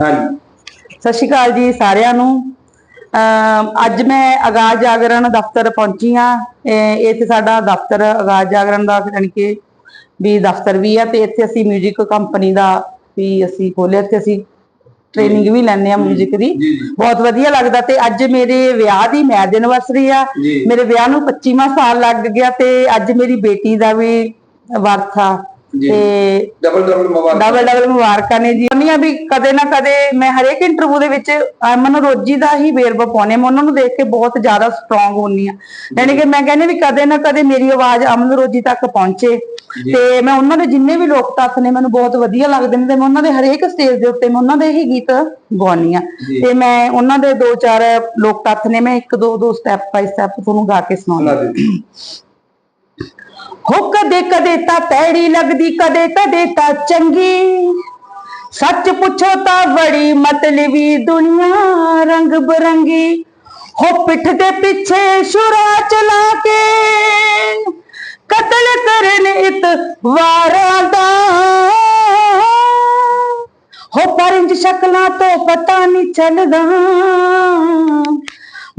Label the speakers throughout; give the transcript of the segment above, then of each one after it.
Speaker 1: ਹਾਂਜੀ
Speaker 2: ਸਤਿ ਸ਼੍ਰੀ ਅਕਾਲ ਜੀ ਸਾਰਿਆਂ ਨੂੰ ਅਮ ਅੱਜ ਮੈਂ ਆਗਾਜ਼ ਜਾਗਰਣ ਦਫ਼ਤਰ ਪਹੁੰਚੀ ਆ ਇੱਥੇ ਸਾਡਾ ਦਫ਼ਤਰ ਆਗਾਜ਼ ਜਾਗਰਣ ਦਾ ਯਾਨੀ ਕਿ ਵੀ ਦਫ਼ਤਰ ਵੀ ਆ ਤੇ ਇੱਥੇ ਅਸੀਂ 뮤직 ਕੰਪਨੀ ਦਾ ਵੀ ਅਸੀਂ ਖੋਲਿਆ ਤੇ ਅਸੀਂ ਟ੍ਰੇਨਿੰਗ ਵੀ ਲੈਂਦੇ ਆ 뮤직 ਦੀ
Speaker 1: ਜੀ, ਜੀ।
Speaker 2: ਬਹੁਤ ਵਧੀਆ ਲੱਗਦਾ ਤੇ ਅੱਜ ਮੇਰੇ ਵਿਆਹ ਦੀ ਮੈਰਿਜ ਐਨਵਰਸਰੀ ਆ
Speaker 1: ਜੀ।
Speaker 2: ਮੇਰੇ ਵਿਆਹ ਨੂੰ 25ਵਾਂ ਸਾਲ ਲੱਗ ਗਿਆ ਤੇ ਅੱਜ ਮੇਰੀ ਬੇਟੀ ਦਾ ਵੀ ਵਰਥ ਆ
Speaker 1: ਜੀ।
Speaker 2: ਤੇ
Speaker 1: ਡਬਲ ਡਬਲ ਮੁਬਾਰਕ।
Speaker 2: ਡਬਲ ਡਬਲ ਮੁਬਾਰਕਾਂ ਨੇ ਜੀ। ਉਹਨੀਆਂ ਵੀ ਕਦੇ ਨਾ ਕਦੇ ਮੈਂ ਹਰੇਕ ਇੰਟਰਵਿਊ ਦੇ ਵਿੱਚ ਅਮਨ ਰੋਜੀ ਦਾ ਹੀ ਵੇਰਵਾ ਪਾਉਣੇ ਮੈਂ ਉਹਨਾਂ ਨੂੰ ਦੇਖ ਕੇ ਬਹੁਤ ਜ਼ਿਆਦਾ ਸਟਰੋਂਗ ਹੁੰਨੀ ਆ ਯਾਨੀ ਕਿ ਮੈਂ ਕਹਿੰਦੀ ਵੀ ਕਦੇ ਨਾ ਕਦੇ ਮੇਰੀ ਆਵਾਜ਼ ਅਮਨ ਰੋਜੀ ਤੱਕ ਪਹੁੰਚੇ। ਤੇ ਮੈਂ ਉਹਨਾਂ ਦੇ ਜਿੰਨੇ ਵੀ ਲੋਕ ਤੱਤ ਨੇ ਮੈਨੂੰ ਬਹੁਤ ਵਧੀਆ ਲੱਗਦੇ ਨੇ ਤੇ ਮੈਂ ਉਹਨਾਂ ਦੇ ਹਰੇਕ ਸਟੇਜ ਦੇ ਉੱਤੇ ਮੈਂ ਉਹਨਾਂ ਦੇ ਹੀ ਗੀਤ ਗਾਉਣੀ ਆ। ਤੇ ਮੈਂ ਉਹਨਾਂ ਦੇ ਦੋ ਚਾਰ ਲੋਕ ਤੱਤ ਨੇ ਮੈਂ ਇੱਕ ਦੋ ਦੋ ਸਟੈਪ ਬਾਈ ਸਟੈਪ ਤੁਹਾਨੂੰ ਗਾ ਕੇ ਸੁਣਾਉਂਦਾ ਹੋ ਕਦੇ ਕਦੇ ਤਾਂ ਪੈੜੀ ਲੱਗਦੀ, ਕਦੇ ਕਦੇ ਤਾਂ ਚੰਗੀ। ਸੱਚ ਪੁੱਛੋ ਤਾਂ ਬੜੀ ਮਤਲਬੀ ਦੁਨੀਆ ਰੰਗ ਬਰੰਗੀ। ਹੋ ਪਿੱਠ ਦੇ ਪਿੱਛੇ ਸ਼ੁਰਾ ਚਲਾ ਕੇ। ਕਤਲ ਕਰਨ ਇਤਵਾਰਾਂ ਦਾ। ਹੋ ਪਰੰਜ ਸ਼ਕਲਾਂ ਤੋਂ ਪਤਾ ਨਹੀਂ ਚੱਲਦਾ।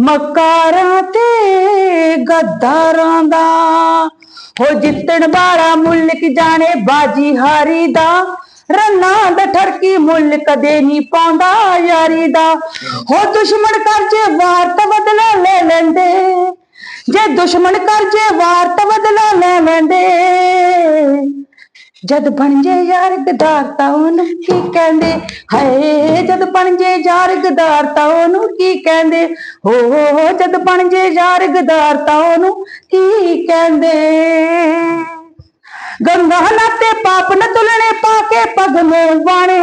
Speaker 2: ਮਕਾਰਾਂ ਤੇ ਗੱਦਾਰਾਂ ਦਾ। ਹੋ ਜਿੱਤਣ ਵਾਲਾ ਮੁਲਕ ਜਾਣੇ ਬਾਜੀ ਹਾਰੀ ਦਾ। ਰੰਨਾ ਦਾ ਠਰਕੀ ਮੁੱਲ ਕਦੇ ਨਹੀਂ ਪਾਉਂਦਾ ਯਾਰੀ ਦਾ। ਹੋ ਦੁਸ਼ਮਣ ਕਰਜੇ ਵਾਰ ਤਾਂ ਬਦਲਾ ਲੈ ਲੈਂਦੇ। ਜੇ ਦੁਸ਼ਮਣ ਕਰਜੇ ਵਾਰ ਤਾਂ ਬਦਲਾ ਲੈ ਲੈਂਦੇ। ਜਦ ਬਣ ਜੇ ਯਾਰ ਗਦਾਰ ਤਾਂ ਉਹਨੂੰ ਕੀ ਕਹਿੰਦੇ? ਹਾਏ, ਜਦ ਬਣ ਜੇ ਯਾਰ ਗਦਾਰ ਤਾਂ ਉਹਨੂੰ ਕੀ ਕਹਿੰਦੇ? ਹੋ, ਜਦ ਬਣ ਜੇ ਯਾਰ ਗਦਾਰ ਤਾਂ ਉਹਨੂੰ ਕੀ ਕਹਿੰਦੇ? ਗੰਗਾ ਨਾਤੇ ਪਾਪ ਨ ਪਗ ਮੇ ਵਾਣੇ,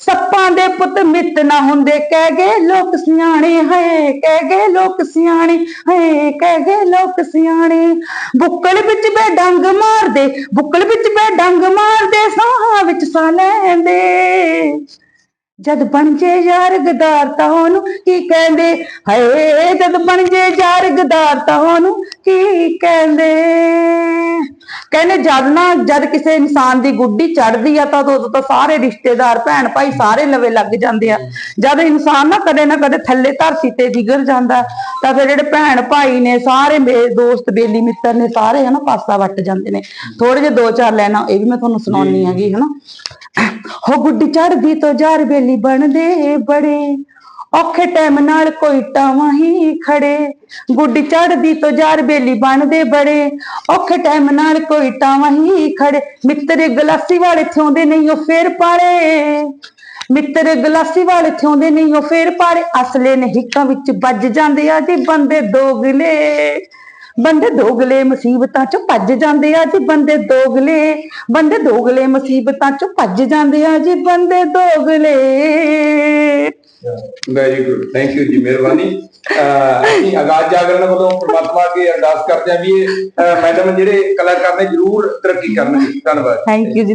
Speaker 2: ਸੱਪਾਂ ਦੇ ਪੁੱਤ ਮਿੱਤ ਨਾ ਹੁੰਦੇ। ਕਹਿ ਗਏ ਲੋਕ ਸਿਆਣੇ ਹੈ ਕਹਿ ਗਏ ਲੋਕ ਸਿਆਣੇ ਹੈ ਕਹਿ ਗਏ ਲੋਕ ਸਿਆਣੇ। ਬੁੱਕਲ ਵਿੱਚ ਬੇ ਡੰਗ ਮਾਰਦੇ, ਬੁੱਕਲ ਵਿੱਚ ਬੇ ਡੰਗ ਮਾਰਦੇ, ਸਾਹਾਂ ਵਿੱਚ ਸਾਹ ਲੈਂਦੇ। ਜਦ ਬਣ ਜੇ ਯਾਰ ਗਦਾਰ ਤਾਂ ਉਹਨੂੰ ਕੀ ਕਹਿੰਦੇ? ਹਏ, ਜਦ ਬਣ ਜੇ ਯਾਰ ਗਦਾਰ ਤਾਂ ਉਹਨੂੰ ਕੀ ਕਹਿੰਦੇ? ਕਹਿੰਦੇ ਜਦ ਨਾ ਜਦ ਕਿਸੇ ਇਨਸਾਨ ਦੀ ਗੁੱਡੀ ਚੜਦੀ ਆ ਤਾਂ ਉਦੋਂ ਤਾਂ ਸਾਰੇ ਰਿਸ਼ਤੇਦਾਰ ਭੈਣ ਭਾਈ ਸਾਰੇ ਲਵੇ ਲੱਗ ਜਾਂਦੇ ਆ। ਜਦ ਇਨਸਾਨ ਨਾ ਕਦੇ ਨਾ ਕਦੇ ਥੱਲੇ ਧਰਤੀ ਤੇ ਡਿੱਗਰ ਜਾਂਦਾ ਤਾਂ ਫਿਰ ਜਿਹੜੇ ਭੈਣ ਭਾਈ ਨੇ ਸਾਰੇ ਮੇਰੇ ਦੋਸਤ ਬੇਲੀ ਮਿੱਤਰ ਨੇ ਸਾਰੇ ਹਨਾ ਪਾਸਾ ਵੱਟ ਜਾਂਦੇ ਨੇ। ਥੋੜੇ ਜਿਹੇ ਦੋ ਚਾਰ ਲੈਣਾ ਇਹ ਵੀ ਮੈਂ ਤੁਹਾਨੂੰ ਸੁਣਾਉਣੀ ਹੈਗੀ ਹਨਾ। ਹੋ ਗੁੱਡੀ ਚੜਦੀ ਤੋਂ ਯਾਰ ਬੇਲੀ ਬਣਦੇ ਬੜੇ। ਔਖੇ ਟਾਈਮ ਨਾਲ ਕੋਈ ਟਾਵਾਂ ਹੀ ਖੜੇ। ਗੁੱਡੀ ਚੜਦੀ ਤੋਂ ਯਾਰ ਬੇਲੀ ਬਣਦੇ ਬੜੇ। ਔਖੇ ਟਾਈਮ ਨਾਲ ਕੋਈ ਟਾਵਾਂ ਹੀ ਖੜੇ। ਮਿੱਤਰ ਗਲਾਸੀ ਵਾਲੇ ਥਿਉਂਦੇ ਨਹੀਂ, ਉਹ ਫੇਰ ਪਾਲੇ। ਮਿੱਤਰ ਗਲਾਸੀ ਵਾਲੇ ਥਿਉਂਦੇ ਨਹੀਂ, ਉਹ ਫੇਰ ਪਾਲੇ। ਅਸਲੇ ਨੇ ਹਿੱਕਾਂ ਵਿੱਚ ਵੱਜ ਜਾਂਦੇ ਆ ਜੀ ਬੰਦੇ ਦੋਗਲੇ। ਬੰਦੇ ਦੋਗਲੇ ਮੁਸੀਬਤਾਂ ਚੋਂ ਭੱਜ ਜਾਂਦੇ ਆ ਜੀ ਬੰਦੇ ਦੋਗਲੇ। ਬੰਦੇ ਦੋਗਲੇ ਮੁਸੀਬਤਾਂ ਚੋਂ ਭੱਜ ਜਾਂਦੇ ਆ ਜੀ ਬੰਦੇ ਦੋਗਲੇ।
Speaker 1: ਵੈਰੀ ਗੁੱਡ ਥੈਂਕ ਯੂ ਜੀ ਮਿਹਰਬਾਨੀ ਅਹ ਅਸੀਂ ਆਗਾਜ਼ ਜਾਗਰਣ ਵੱਲੋਂ ਪ੍ਰਮਾਤਮਾ ਅੱਗੇ ਅਰਦਾਸ ਕਰਦੇ ਹਾਂ ਵੀ ਇਹ ਮੈਡਮ ਜਿਹੜੇ ਕਲਾਕਾਰ ਨੇ ਜਰੂਰ ਤਰੱਕੀ ਕਰਨਗੇ। ਧੰਨਵਾਦ।
Speaker 2: ਥੈਂਕ ਯੂ ਜੀ।